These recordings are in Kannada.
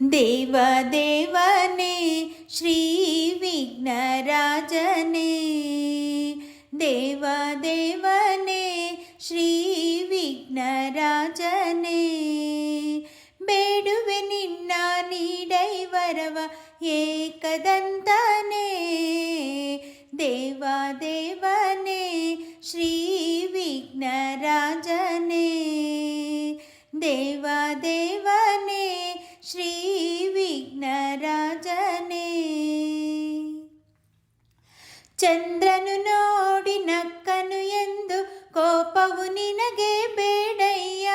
देवदेवने श्रीविघ्नराजने देवदेवने श्रीविघ्नराजने बेडुवे निन्न नीडैवरव एकदन्तने देवदेव ಚಂದ್ರನು ನೋಡಿ ನಕ್ಕನು ಎಂದು ಕೋಪವು ನಿನಗೆ ಬೇಡಯ್ಯ.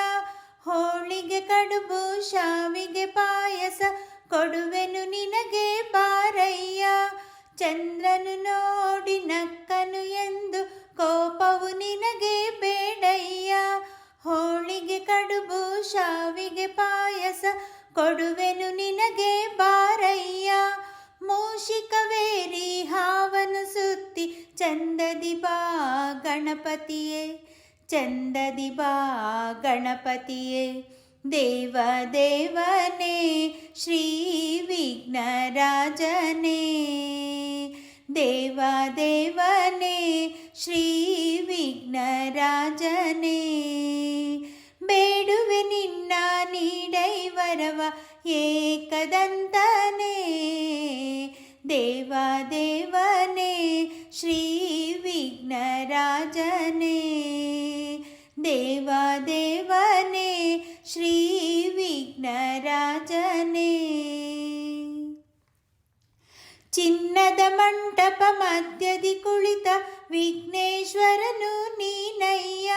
ಹೋಳಿಗೆ ಕಡುಬು, ಶಾವಿಗೆ ಪಾಯಸ ಕೊಡುವೆನು ನಿನಗೆ ಬಾರಯ್ಯ. ಚಂದ್ರನು ನೋಡಿ ನಕ್ಕನು ಎಂದು ಕೋಪವು ನಿನಗೆ ಬೇಡಯ್ಯ. ಹೋಳಿಗೆ ಕಡುಬು, ಶಾವಿಗೆ ಪಾಯಸ ಕೊಡುವೆನು ನಿನಗೆ ಬಾರಯ್ಯ. ಸುತ್ತಿ ಚಂದದಿ ಬಾ ಗಣಪತಿಯೇ ಚಂದದಿ ಬಾ ಗಣಪತಿಯೇ ದೇವ ದೇವನೇ ಶ್ರೀ ವಿಘ್ನರಾಜನೇ ದೇವ ದೇವನೇ ಶ್ರೀ ವಿಘ್ನರಾಜನೇ ಬೇಡುವೆ ನಿನ್ನ ನೀಡೈವರವ ಏಕದಂತನೇ ದೇವ ದೇವನೇ ಶ್ರೀ ವಿಘ್ನರಾಜನೇ ದೇವ ದೇವನೇ ಶ್ರೀ ವಿಘ್ನರಾಜನೇ ಚಿನ್ನದ ಮಂಟಪ ಮಧ್ಯದಿ ಕುಳಿತ ವಿಘ್ನೇಶ್ವರನು ನೀನಯ್ಯ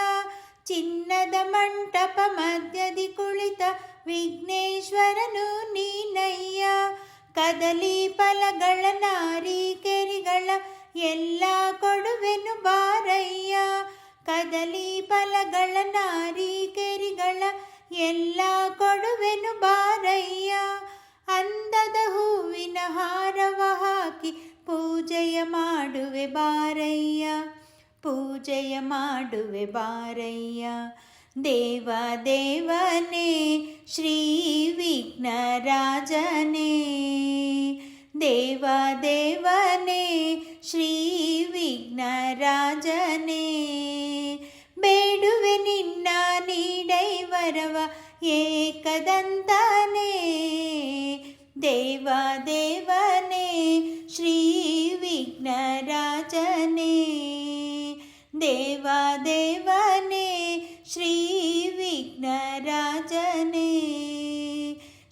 ಚಿನ್ನದ ಮಂಟಪ ಮಧ್ಯದಿ ಕುಳಿತ ವಿಘ್ನೇಶ್ವರನು ನೀನಯ್ಯ ಕದಲಿ ಫಲಗಳ ನಾರಿಕೆರಿಗಳ ಕದಲಿ ಫಲಗಳ ನಾರಿಕೆರಿಗಳ ಎಲ್ಲ ಕೊಡುವೆನು ಬಾರಯ್ಯ. ಅಂದದ ಹೂವಿನ ಹಾರವ ಹಾಕಿ ಪೂಜೆಯ ಮಾಡುವೆ ಬಾರಯ್ಯ. ಪೂಜೆಯ ಮಾಡುವೆ ಬಾರಯ್ಯ. ದೇವ ದೇವನೇ, ಶ್ರೀ ವಿಘ್ನರಾಜನೇ ದೇವ ದೇವನೇ, ಶ್ರೀ ವಿಘ್ನರಾಜನೇ ಪರವ ಏಕದಂತನೇ ದೇವದೇವನೇ ಶ್ರೀ ವಿಘ್ನರಾಜನೇ ದೇವದೇವನೇ ಶ್ರೀ ವಿಘ್ನರಾಜನೇ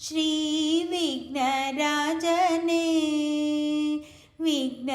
ಶ್ರೀ ವಿಘ್ನರಾಜನೇ ವಿಘ್ನ